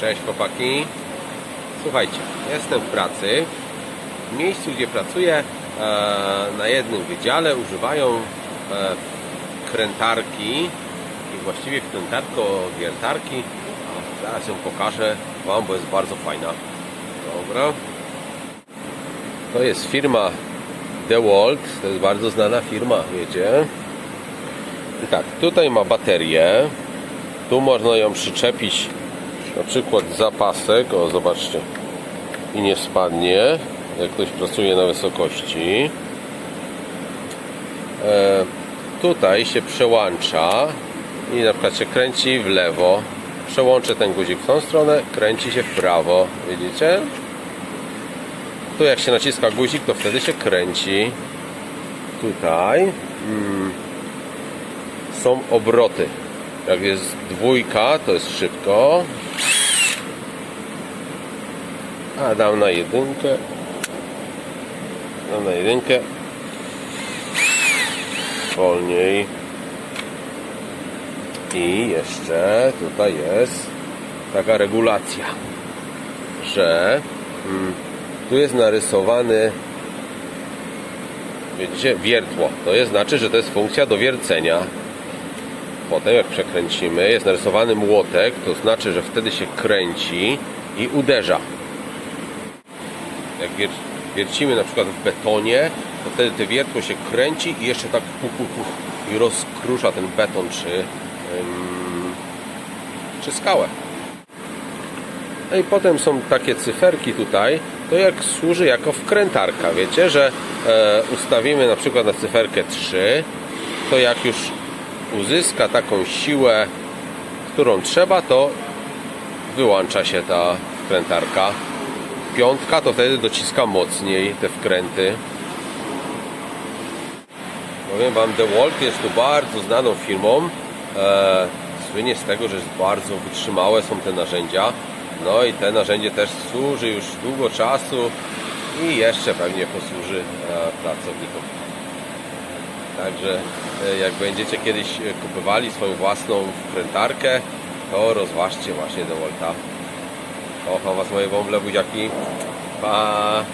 Cześć chłopaki. Słuchajcie, jestem w pracy. W miejscu, gdzie pracuję, e, na jednym wydziale używają e, krętarki i właściwie krętarko wiertarki. Zaraz ją pokażę Wam, bo jest bardzo fajna. Dobra. To jest firma DeWalt, to jest bardzo znana firma, wiecie. I tak, tutaj ma baterię. Tu można ją przyczepić na przykład zapasek, o zobaczcie, i nie spadnie, jak ktoś pracuje na wysokości. E, tutaj się przełącza i na przykład się kręci w lewo. Przełączę ten guzik w tą stronę, kręci się w prawo. Widzicie? Tu jak się naciska guzik, to wtedy się kręci. Tutaj mm, są obroty. Jak jest dwójka, to jest szybko. A dam na jedynkę. Dam na jedynkę. Wolniej. I jeszcze tutaj jest taka regulacja, że mm, tu jest narysowany widzicie, wiertło. To jest znaczy, że to jest funkcja do wiercenia. Potem jak przekręcimy, jest narysowany młotek, to znaczy, że wtedy się kręci i uderza. Jak wier wiercimy na przykład w betonie, to wtedy to wiertło się kręci i jeszcze tak pu, pu, pu, i rozkrusza ten beton czy, ym, czy skałę. No i potem są takie cyferki tutaj, to jak służy jako wkrętarka. Wiecie, że e, ustawimy na przykład na cyferkę 3, to jak już uzyska taką siłę, którą trzeba, to wyłącza się ta wkrętarka. Piątka to wtedy dociska mocniej te wkręty. Powiem Wam, DeWalt jest tu bardzo znaną firmą. E, słynie z tego, że jest bardzo wytrzymałe są te narzędzia. No i te narzędzie też służy już długo czasu i jeszcze pewnie posłuży e, pracownikom. Także e, jak będziecie kiedyś e, kupowali swoją własną wkrętarkę, to rozważcie właśnie DeWalta. Kocham Was moje wąble buziaki. Pa!